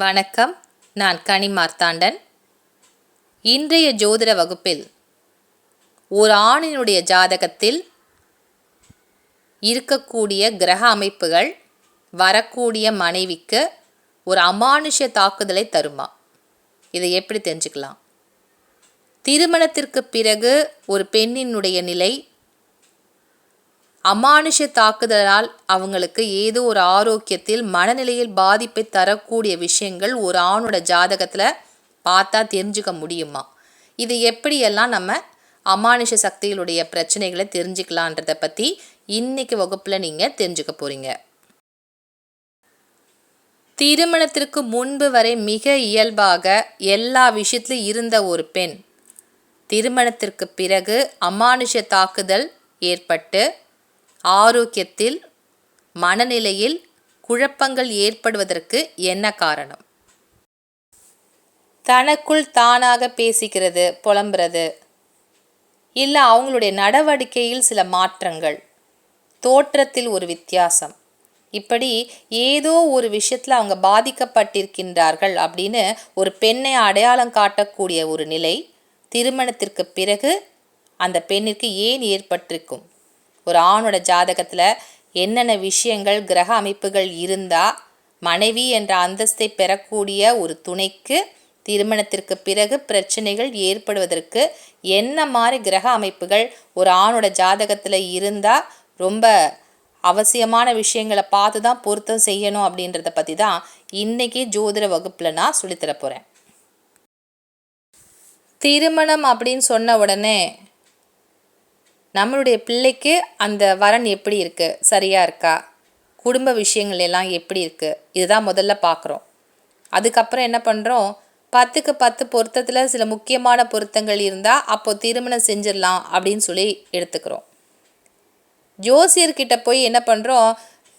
வணக்கம். நான் கனி மார்த்தாண்டன். இன்றைய ஜோதிட வகுப்பில் ஒரு ஆணினுடைய ஜாதகத்தில் இருக்கக்கூடிய கிரக அமைப்புகள் வரக்கூடிய மனைவிக்கு ஒரு அமானுஷ்ய தாக்குதலை தருமா? இதை எப்படி தெரிஞ்சுக்கலாம்? திருமணத்திற்கு பிறகு ஒரு பெண்ணினுடைய நிலை அமானுஷ தாக்குதலால் அவங்களுக்கு ஏதோ ஒரு ஆரோக்கியத்தில் மனநிலையில் பாதிப்பை தரக்கூடிய விஷயங்கள் ஒரு ஆணோட ஜாதகத்தில் பார்த்தா தெரிஞ்சுக்க முடியுமா? இது எப்படியெல்லாம் நம்ம அமானுஷ சக்திகளுடைய பிரச்சனைகளை தெரிஞ்சுக்கலான்றதை பற்றி இன்னைக்கு வகுப்பில் நீங்கள் தெரிஞ்சுக்க போகிறீங்க திருமணத்திற்கு முன்பு வரை மிக இயல்பாக எல்லா விஷயத்திலும் இருந்த ஒரு பெண். திருமணத்திற்கு பிறகு அமானுஷ தாக்குதல் ஏற்பட்டு ஆரோக்கியத்தில் மனநிலையில் குழப்பங்கள் ஏற்படுவதற்கு என்ன காரணம்? தனக்குள் தானாக பேசிக்கிறது புலம்புறது. இல்லை அவங்களுடைய நடவடிக்கையில் சில மாற்றங்கள். தோற்றத்தில் ஒரு வித்தியாசம். இப்படி ஏதோ ஒரு விஷயத்தில் அவங்க பாதிக்கப்பட்டிருக்கின்றார்கள் அப்படின்னு ஒரு பெண்ணை அடையாளம் காட்டக்கூடிய ஒரு நிலை திருமணத்திற்கு பிறகு அந்த பெண்ணிற்கு ஏன் ஏற்பட்டிருக்கும்? ஒரு ஆணோட ஜாதகத்தில் என்னென்ன விஷயங்கள் கிரக அமைப்புகள் இருந்தால் மனைவி என்ற அந்தஸ்தை பெறக்கூடிய ஒரு துணைக்கு திருமணத்திற்கு பிறகு பிரச்சனைகள் ஏற்படுவதற்கு என்ன மாதிரி கிரக அமைப்புகள் ஒரு ஆணோட ஜாதகத்தில் இருந்தால் ரொம்ப அவசியமான விஷயங்களை பார்த்து தான் பொருத்தம் செய்யணும் அப்படின்றத பற்றி தான் இன்றைக்கி ஜோதிட வகுப்பில் நான் சொல்லித்தர போகிறேன் திருமணம் அப்படின்னு சொன்ன உடனே நம்மளுடைய பிள்ளைக்கு அந்த வரன் எப்படி இருக்குது சரியாக இருக்கா? குடும்ப விஷயங்கள் எல்லாம் எப்படி இருக்குது இதுதான் முதல்ல பார்க்குறோம் அதுக்கப்புறம் என்ன பண்ணுறோம் பத்துக்கு பத்து பொருத்தத்தில் சில முக்கியமான பொருத்தங்கள் இருந்தால் அப்போது திருமணம் செஞ்சிடலாம் அப்படின்னு சொல்லி எடுத்துக்கிறோம். ஜோசியர்கிட்ட போய் என்ன பண்ணுறோம்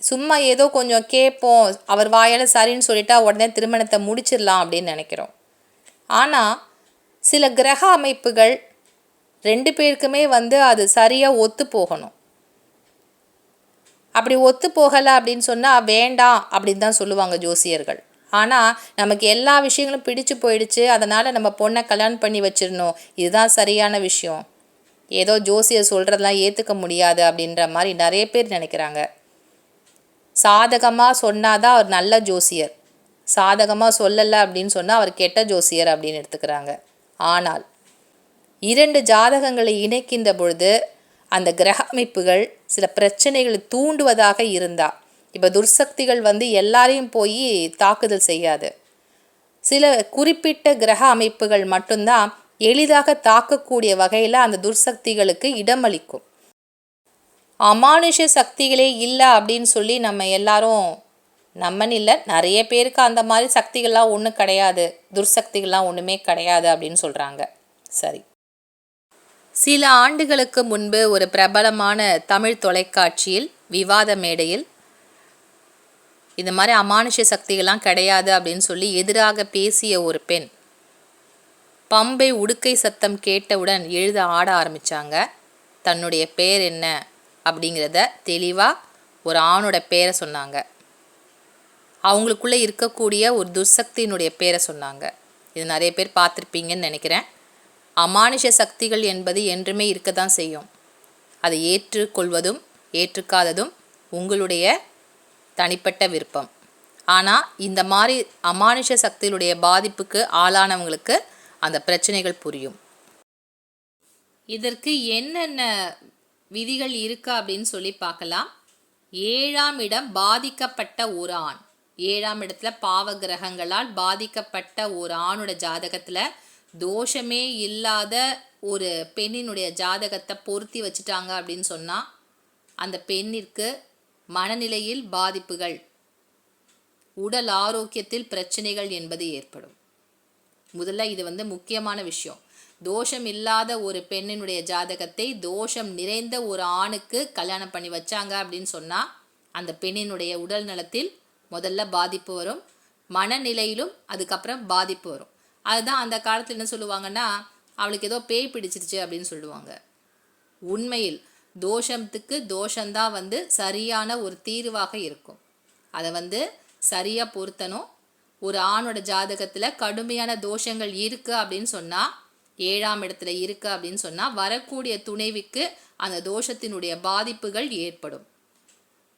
சும்மா ஏதோ கொஞ்சம் கேட்போம். அவர் வாயால் சரின்னு சொல்லிட்டா உடனே திருமணத்தை முடிச்சிடலாம் அப்படின்னு நினைக்கிறோம். ஆனால் சில கிரக அமைப்புகள் ரெண்டு பேருக்குமே வந்து அது சரியாக ஒத்து போகணும். அப்படி ஒத்து போகலை அப்படின்னு சொன்னால் வேண்டாம் அப்படின்னு தான் சொல்லுவாங்க ஜோசியர்கள். ஆனால் நமக்கு எல்லா விஷயங்களும் பிடிச்சு போயிடுச்சு அதனால் நம்ம பொண்ணை கல்யாணம் பண்ணி வச்சிடணும். இதுதான் சரியான விஷயம். ஏதோ ஜோசியர் சொல்கிறதெல்லாம் ஏற்றுக்க முடியாது அப்படின்ற மாதிரி நிறைய பேர் நினைக்கிறாங்க. சாதகமாக சொன்னாதான் அவர் நல்ல ஜோசியர். சாதகமாக சொல்லலை அப்படின்னு சொன்னால் அவர் கெட்ட ஜோசியர் அப்படின்னு எடுத்துக்கிறாங்க. ஆனால் இரண்டு ஜாதகங்களை இணைக்கின்ற பொழுது அந்த கிரக அமைப்புகள் சில பிரச்சனைகளை தூண்டுவதாக இருந்தால் இப்போ துர்சக்திகள் வந்து எல்லாரையும் போய் தாக்குதல் செய்யாது. சில குறிப்பிட்ட கிரக அமைப்புகள் மட்டும்தான் எளிதாக தாக்கக்கூடிய வகையில் அந்த துர்சக்திகளுக்கு இடமளிக்கும். அமானுஷ சக்திகளே இல்லை அப்படின்னு சொல்லி நம்ம எல்லாரும் நம்மன்னு இல்லை நிறைய பேருக்கு அந்த மாதிரி சக்திகள்லாம் ஒன்றும் கிடையாது. துர்சக்திகள்லாம் ஒன்றுமே கிடையாது அப்படின்னு சொல்கிறாங்க சரி. சில ஆண்டுகளுக்கு முன்பு ஒரு பிரபலமான தமிழ் தொலைக்காட்சியில் விவாத மேடையில் இந்த மாதிரி அமானுஷ சக்திகள்லாம் கிடையாது அப்படின்னு சொல்லி எதிராக பேசிய ஒரு பெண் பம்பை உடுக்கை சத்தம் கேட்டவுடன் எழுத ஆட ஆரம்பித்தாங்க தன்னுடைய பேர் என்ன? அப்படிங்கிறத தெளிவாக ஒரு ஆணோட பேரை சொன்னாங்க. அவங்களுக்குள்ளே இருக்கக்கூடிய ஒரு துர்சக்தியினுடைய பேரை சொன்னாங்க. இது நிறைய பேர் பார்த்துருப்பீங்கன்னு நினைக்கிறேன். அமானுஷ சக்திகள் என்பது என்றுமே இருக்க தான் செய்யும். அதை ஏற்றுக்கொள்வதும் ஏற்றுக்காததும் உங்களுடைய தனிப்பட்ட விருப்பம். ஆனால் இந்த மாதிரி அமானுஷ சக்திகளுடைய பாதிப்புக்கு ஆளானவங்களுக்கு அந்த பிரச்சனைகள் புரியும். இதற்கு என்னென்ன விதிகள் இருக்கா அப்படின்னு சொல்லி பார்க்கலாம். ஏழாம் இடம் பாதிக்கப்பட்ட ஒரு ஆண். ஏழாம் இடத்துல பாவ கிரகங்களால் பாதிக்கப்பட்ட ஒரு ஆணோட ஜாதகத்தில் தோஷமே இல்லாத ஒரு பெண்ணினுடைய ஜாதகத்தை பொருத்தி வச்சுட்டாங்க அப்படின்னு சொன்னால் அந்த பெண்ணிற்கு மனநிலையில் பாதிப்புகள் உடல் ஆரோக்கியத்தில் பிரச்சனைகள் என்பது ஏற்படும். முதல்ல இது வந்து முக்கியமான விஷயம். தோஷம் இல்லாத ஒரு பெண்ணினுடைய ஜாதகத்தை தோஷம் நிறைந்த ஒரு ஆணுக்கு கல்யாணம் பண்ணி வச்சாங்க அப்படின்னு சொன்னால் அந்த பெண்ணினுடைய உடல் நலத்தில் முதல்ல பாதிப்பு வரும் மனநிலையிலும் அதுக்கப்புறம் பாதிப்பு வரும். அதுதான் அந்த காலத்தில் என்ன சொல்லுவாங்கன்னா அவளுக்கு ஏதோ பேய் பிடிச்சிருச்சு அப்படின்னு சொல்லுவாங்க. உண்மையில் தோஷத்துக்கு தோஷந்தான் வந்து சரியான ஒரு தீர்வாக இருக்கும். அதை வந்து சரியாக பொருத்தணும். ஒரு ஆணோட ஜாதகத்தில் கடுமையான தோஷங்கள் இருக்குது அப்படின்னு சொன்னால் ஏழாம் இடத்துல இருக்குது அப்படின்னு சொன்னால் வரக்கூடிய துணைவிக்கு அந்த தோஷத்தினுடைய பாதிப்புகள் ஏற்படும்.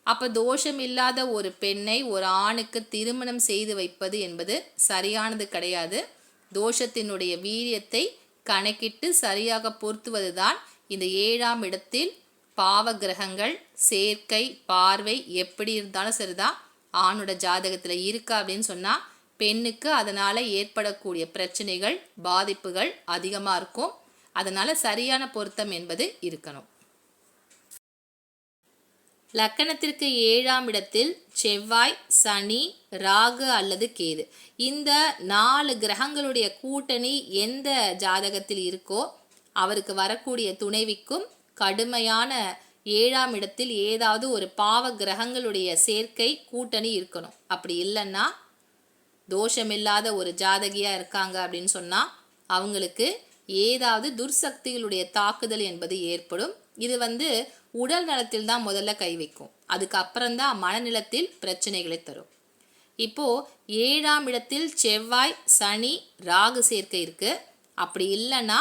அப்போ தோஷம் இல்லாத ஒரு பெண்ணை ஒரு ஆணுக்கு திருமணம் செய்து வைப்பது என்பது சரியானது கிடையாது. தோஷத்தினுடைய வீரியத்தை கணக்கிட்டு சரியாக பொருத்துவது தான் இந்த ஏழாம் இடத்தில் பாவ கிரகங்கள் சேர்க்கை பார்வை எப்படி இருந்தாலும் சரிதான் ஆணோட ஜாதகத்தில் இருக்கா அப்படின்னு சொன்னால் பெண்ணுக்கு அதனால் ஏற்படக்கூடிய பிரச்சனைகள் பாதிப்புகள் அதிகமாக இருக்கும். அதனால் சரியான பொருத்தம் என்பது இருக்கணும். லக்கணத்திற்கு ஏழாம் இடத்தில் செவ்வாய் சனி ராகு அல்லது கேது. இந்த நாலு கிரகங்களுடைய கூட்டணி எந்த ஜாதகத்தில் இருக்கோ அவருக்கு வரக்கூடிய துணைவிக்கும் கடுமையான ஏழாம் இடத்தில் ஏதாவது ஒரு பாவ கிரகங்களுடைய சேர்க்கை கூட்டணி இருக்கணும். அப்படி இல்லைன்னா தோஷமில்லாத ஒரு ஜாதகியாக இருக்காங்க அப்படின்னு சொன்னால் அவங்களுக்கு ஏதாவது துர்சக்திகளுடைய தாக்குதல் என்பது ஏற்படும். இது வந்து உடல் நலத்தில் தான் முதல்ல கை வைக்கும். அதுக்கப்புறம் தான் மனநிலத்தில் பிரச்சனைகளை தரும். இப்போ ஏழாம் இடத்தில் செவ்வாய் சனி ராகு சேர்க்கை இருக்கு. அப்படி இல்லைன்னா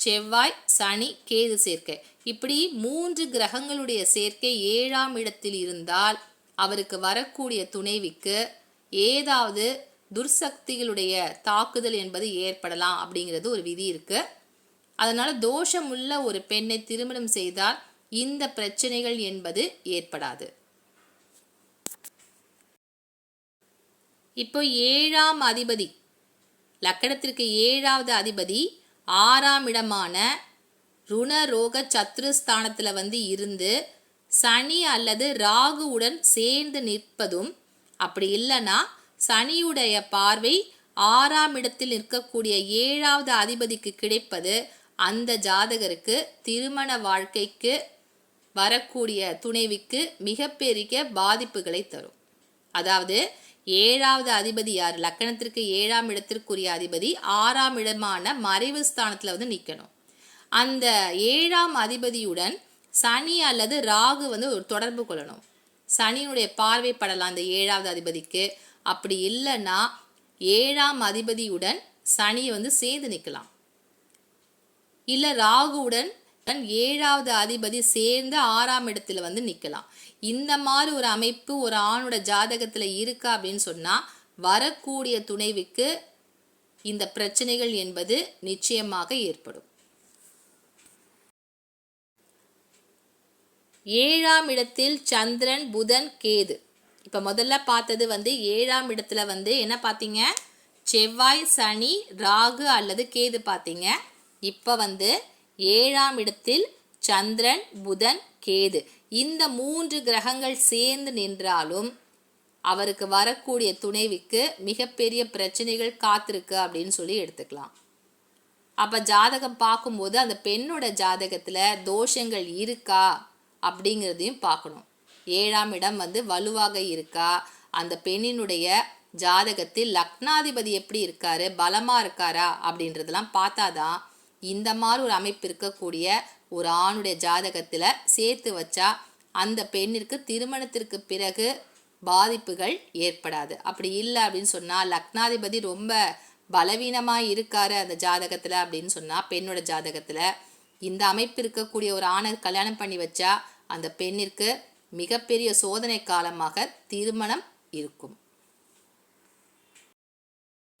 செவ்வாய் சனி கேது சேர்க்கை. இப்படி மூன்று கிரகங்களுடைய சேர்க்கை ஏழாம் இடத்தில் இருந்தால் அவருக்கு வரக்கூடிய துணைவிக்கு ஏதாவது துர்சக்திகளுடைய தாக்குதல் என்பது ஏற்படலாம் அப்படிங்கிறது ஒரு விதி இருக்கு. அதனால தோஷமுள்ள ஒரு பெண்ணை திருமணம் செய்தால் இந்த பிரச்சனைகள் என்பது ஏற்படாது. இப்போ ஏழாம் அதிபதி லக்கணத்திற்கு ஏழாவது அதிபதி ஆறாம் இடமான ருணரோக சத்ருஸ்தானத்தில் வந்து இருந்து சனி அல்லது ராகுவுடன் சேர்ந்து நிற்பதும் அப்படி இல்லைன்னா சனியுடைய பார்வை ஆறாம் இடத்தில் நிற்கக்கூடிய ஏழாவது அதிபதிக்கு கிடைப்பது அந்த ஜாதகருக்கு திருமண வாழ்க்கைக்கு வரக்கூடிய துணைவிக்கு மிகப்பெரிய பாதிப்புகளை தரும். அதாவது ஏழாவது அதிபதி யார்? லக்கணத்திற்கு ஏழாம் இடத்திற்குரிய அதிபதி ஆறாம் இடமான மறைவு ஸ்தானத்தில் வந்து நிற்கணும் அந்த ஏழாம் அதிபதியுடன் சனி அல்லது ராகு வந்து ஒரு தொடர்பு கொள்ளணும். சனியினுடைய பார்வை படலாம் அந்த ஏழாவது அதிபதிக்கு. அப்படி இல்லைன்னா ஏழாம் அதிபதியுடன் சனி வந்து சேர்ந்து நிற்கலாம் இல்லை ராகுவுடன் ஏழாவது அதிபதி சேர்ந்து ஆறாம் இடத்துல வந்து நிற்கலாம் இந்த மாதிரி ஒரு அமைப்பு ஒரு ஆணோட ஜாதகத்தில் இருக்கா அப்படின்னு சொன்னால் வரக்கூடிய துணைவுக்கு இந்த பிரச்சனைகள் என்பது நிச்சயமாக ஏற்படும். ஏழாம் இடத்தில் சந்திரன் புதன் கேது. இப்போ முதல்ல பார்த்தது வந்து ஏழாம் இடத்துல வந்து என்ன பார்த்தீங்க? செவ்வாய் சனி ராகு அல்லது கேது பார்த்தீங்க. இப்போ வந்து ஏழாம் இடத்தில் சந்திரன் புதன் கேது. இந்த மூன்று கிரகங்கள் சேர்ந்து நின்றாலும் அவருக்கு வரக்கூடிய துணைவிக்கு மிகப்பெரிய பிரச்சனைகள் காத்திருக்கு அப்படின்னு சொல்லி எடுத்துக்கலாம். அப்போ ஜாதகம் பார்க்கும்போது அந்த பெண்ணோட ஜாதகத்தில் தோஷங்கள் இருக்கா அப்படிங்கிறதையும் பார்க்கணும். ஏழாம் இடம் வந்து வலுவாக இருக்கா? அந்த பெண்ணினுடைய ஜாதகத்தில் லக்னாதிபதி எப்படி இருக்காரு? பலமாக இருக்காரா அப்படின்றதெல்லாம் பார்த்தாதான் இந்த மாதிரி ஒரு அமைப்பு இருக்கக்கூடிய ஒரு ஆணுடைய ஜாதகத்தில் சேர்த்து வச்சா அந்த பெண்ணிற்கு திருமணத்திற்கு பிறகு பாதிப்புகள் ஏற்படாது. அப்படி இல்லை அப்படின்னு சொன்னால் லக்னாதிபதி ரொம்ப பலவீனமாக இருக்காரு அந்த ஜாதகத்தில் அப்படின்னு சொன்னால் பெண்ணோட ஜாதகத்தில். இந்த அமைப்பு இருக்கக்கூடிய ஒரு ஆணை கல்யாணம் பண்ணி வச்சா அந்த பெண்ணிற்கு மிகப்பெரிய சோதனை காலமாக திருமணம் இருக்கும்.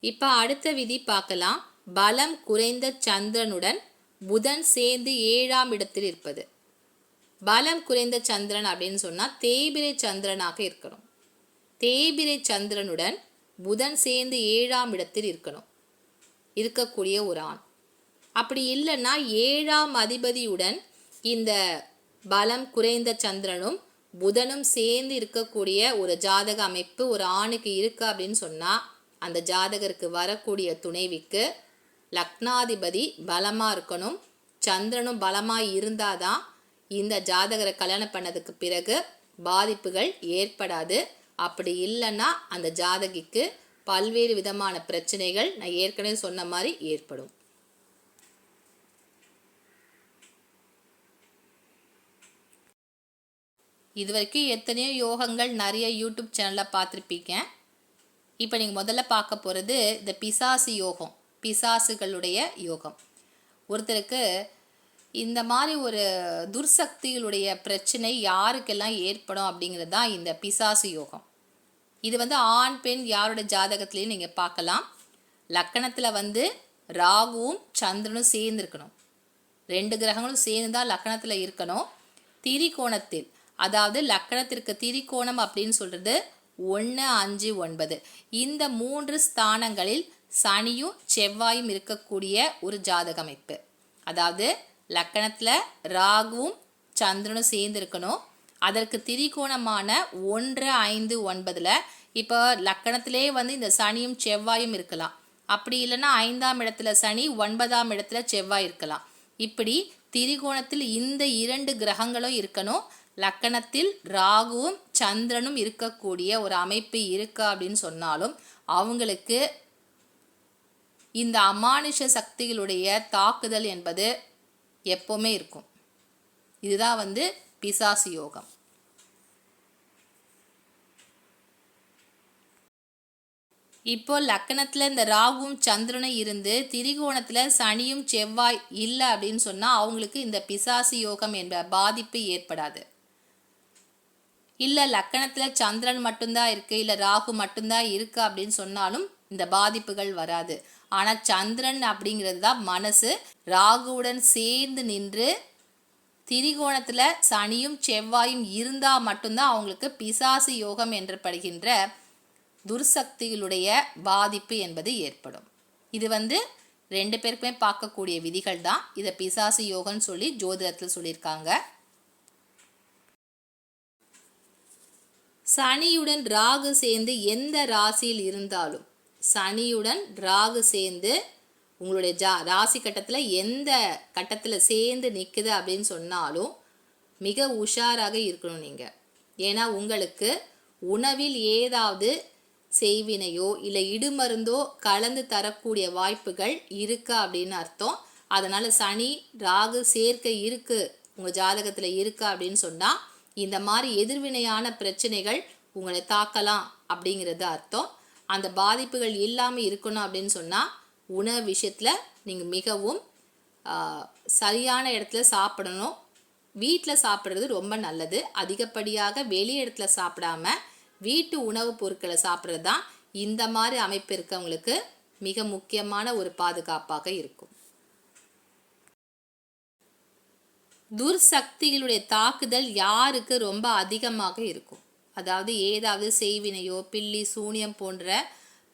இப்போ அடுத்த விதி பார்க்கலாம். பலம் குறைந்த சந்திரனுடன் புதன் சேர்ந்து ஏழாம் இடத்தில் இருப்பது. பலம் குறைந்த சந்திரன் அப்படின்னு சொன்னால் தேய்பிரை சந்திரனாக இருக்கணும். தேய்பிரை சந்திரனுடன் புதன் சேர்ந்து ஏழாம் இடத்தில் இருக்கணும். இருக்கக்கூடிய ஒரு ஆண். அப்படி இல்லைன்னா ஏழாம் அதிபதியுடன் இந்த பலம் குறைந்த சந்திரனும் புதனும் சேர்ந்து இருக்கக்கூடிய ஒரு ஜாதக அமைப்பு ஒரு ஆணுக்கு இருக்கு அப்படின்னு சொன்னால் அந்த ஜாதகருக்கு வரக்கூடிய துணைவிக்கு லக்னாதிபதி பலமாக இருக்கணும். சந்திரனும் பலமாக இருந்தால் தான் இந்த ஜாதகரை கல்யாணம் பண்ணதுக்கு பிறகு பாதிப்புகள் ஏற்படாது. அப்படி இல்லைன்னா அந்த ஜாதகிக்கு பல்வேறு விதமான பிரச்சனைகள் நான் ஏற்கனவே சொன்ன மாதிரி ஏற்படும். இது வரைக்கும் எத்தனையோ யோகங்கள் நிறைய யூடியூப் சேனலில் பார்த்துருப்பீங்க. இப்போ நீங்கள் முதல்ல பார்க்க போகிறது இந்த பிசாசு யோகம். பிசாசுகளுடைய யோகம். ஒருத்தருக்கு இந்த மாதிரி ஒரு துர்சக்திகளுடைய பிரச்சனை யாருக்கெல்லாம் ஏற்படும் அப்படிங்கிறது தான் இந்த பிசாசு யோகம். இது வந்து ஆண் பெண் யாரோட ஜாதகத்துலேயும் நீங்கள் பார்க்கலாம். லக்கணத்தில் வந்து ராகுவும் சந்திரனும் சேர்ந்துருக்கணும். ரெண்டு கிரகங்களும் சேர்ந்து தான் லக்கணத்தில் இருக்கணும். திரிகோணத்தில் அதாவது லக்கணத்திற்கு திரிகோணம் அப்படின்னு சொல்கிறது ஒன்று அஞ்சு ஒன்பது. இந்த மூன்று ஸ்தானங்களில் சனியும் செவ்வாயும் இருக்கக்கூடிய ஒரு ஜாதக அமைப்பு அதாவது லக்கணத்தில் ராகுவும் சந்திரனும் சேர்ந்து இருக்கணும் அதற்கு திரிகோணமான ஒன்று ஐந்து ஒன்பதில் இப்போ லக்கணத்திலே வந்து இந்த சனியும் செவ்வாயும் இருக்கலாம். அப்படி இல்லைன்னா ஐந்தாம் இடத்துல சனி ஒன்பதாம் இடத்துல செவ்வாய் இருக்கலாம். இப்படி திரிகோணத்தில் இந்த இரண்டு கிரகங்களும் இருக்கணும். லக்கணத்தில் ராகுவும் சந்திரனும் இருக்கக்கூடிய ஒரு அமைப்பு இருக்கா அப்படின்னு சொன்னாலும் அவங்களுக்கு இந்த அமானுஷ சக்திகளுடைய தாக்குதல் என்பது எப்போவுமே இருக்கும். இதுதான் வந்து பிசாசு யோகம். இப்போ லக்கணத்தில் இந்த ராகுவும் சந்திரனும் இருந்து திரிகோணத்தில் சனியும் செவ்வாய் இல்லை அப்படின்னு சொன்னால் அவங்களுக்கு இந்த பிசாசு யோகம் என்ற பாதிப்பு ஏற்படாது. இல்லை லக்கணத்தில் சந்திரன் மட்டும்தான் இருக்குது இல்லை ராகு மட்டும்தான் இருக்குது அப்படின்னு சொன்னாலும் இந்த பாதிப்புகள் வராது. ஆனால் சந்திரன் அப்படிங்கிறது தான் மனசு. ராகுவுடன் சேர்ந்து நின்று திரிகோணத்தில் சனியும் செவ்வாயும் இருந்தால் மட்டும்தான் அவங்களுக்கு பிசாசு யோகம் என்றப்படுகின்ற துர்சக்திகளுடைய பாதிப்பு என்பது ஏற்படும். இது வந்து ரெண்டு பேருக்குமே பார்க்கக்கூடிய விதிகள் தான். இதை பிசாசு யோகம்னு சொல்லி ஜோதிடத்தில் சொல்லியிருக்காங்க. சனியுடன் ராகு சேர்ந்து எந்த ராசியில் இருந்தாலும் சனியுடன் ராகு சேர்ந்து உங்களுடைய ஜா ராசி கட்டத்தில் எந்த கட்டத்தில் சேர்ந்து நிற்குது அப்படின்னு சொன்னாலும் மிக உஷாராக இருக்கணும் நீங்கள் ஏன்னா உங்களுக்கு உணவில் ஏதாவது செய்வினையோ இல்லை இடுமருந்தோ கலந்து தரக்கூடிய வாய்ப்புகள் இருக்கு அப்படின்னு அர்த்தம். அதனால் சனி ராகு சேர்க்கை இருக்குது உங்கள் ஜாதகத்தில் இருக்கா அப்படின்னு சொன்னால் இந்த மாதிரி எதிர்வினையான பிரச்சனைகள் உங்களை தாக்கலாம் அப்படிங்கிறது அர்த்தம். அந்த பாதிப்புகள் இல்லாமல் இருக்கணும் அப்படின்னு சொன்னால் உணவு விஷயத்தில் நீங்கள் மிகவும் சரியான இடத்துல சாப்பிடணும். வீட்டில் சாப்பிட்றது ரொம்ப நல்லது. அதிகப்படியாக வெளி இடத்துல சாப்பிடாம வீட்டு உணவுப் பொருட்களை சாப்பிட்றது தான் இந்த மாதிரி அமைப்பு இருக்கவங்களுக்கு மிக முக்கியமான ஒரு பாதுகாப்பாக இருக்கும். துர்சக்திகளுடைய தாக்குதல் யாருக்கு ரொம்ப அதிகமாக இருக்கும்? அதாவது ஏதாவது செய்வினையோ பில்லி சூனியம் போன்ற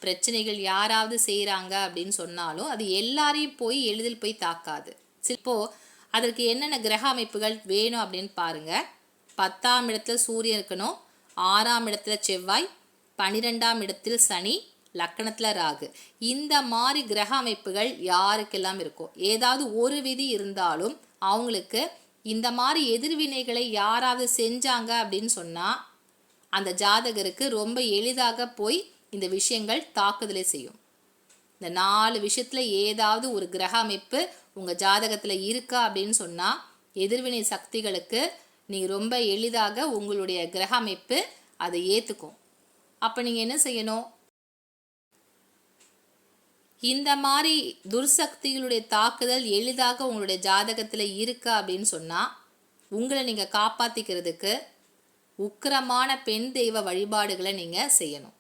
பிரச்சனைகள் யாராவது செய்கிறாங்க அப்படின்னு சொன்னாலும் அது எல்லாரையும் போய் எளிதில் போய் தாக்காது. இப்போ அதற்கு என்னென்ன கிரக அமைப்புகள் வேணும் அப்படின்னு பாருங்கள் பத்தாம் இடத்துல சூரியன் இருக்கணும் ஆறாம் இடத்துல செவ்வாய் பனிரெண்டாம் இடத்தில் சனி லக்கணத்தில் ராகு. இந்த மாதிரி கிரக அமைப்புகள் யாருக்கெல்லாம் இருக்கும் ஏதாவது ஒரு விதி இருந்தாலும் அவங்களுக்கு இந்த மாதிரி எதிர்வினைகளை யாராவது செஞ்சாங்க அப்படின்னு சொன்னால் அந்த ஜாதகருக்கு ரொம்ப எளிதாக போய் இந்த விஷயங்கள் தாக்குதலை செய்யும். இந்த நாலு விஷயத்தில் ஏதாவது ஒரு கிரக அமைப்பு உங்கள் ஜாதகத்தில் இருக்கா அப்படின்னு சொன்னால் எதிர்வினை சக்திகளுக்கு நீங்கள் ரொம்ப எளிதாக உங்களுடைய கிரக அமைப்பு அதை ஏற்றுக்கும் அப்போ நீங்கள் என்ன செய்யணும்? இந்த மாதிரி துர்சக்திகளுடைய தாக்குதல் எளிதாக உங்களுடைய ஜாதகத்தில் இருக்கா அப்படின்னு சொன்னால் உங்களை நீங்கள் காப்பாற்றிக்கிறதுக்கு உக்கிரமான பெண் தெய்வ வழிபாடுகளை நீங்கள் செய்யணும்.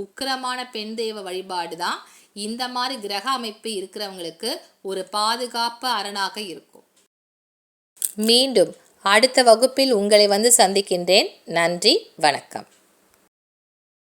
உக்கிரமான பெண் தெய்வ வழிபாடு தான் இந்த மாதிரி கிரக அமைப்பு இருக்கிறவங்களுக்கு ஒரு பாதுகாப்பு அரணாக இருக்கும். மீண்டும் அடுத்த வகுப்பில் உங்களை வந்து சந்திக்கின்றேன். நன்றி வணக்கம்.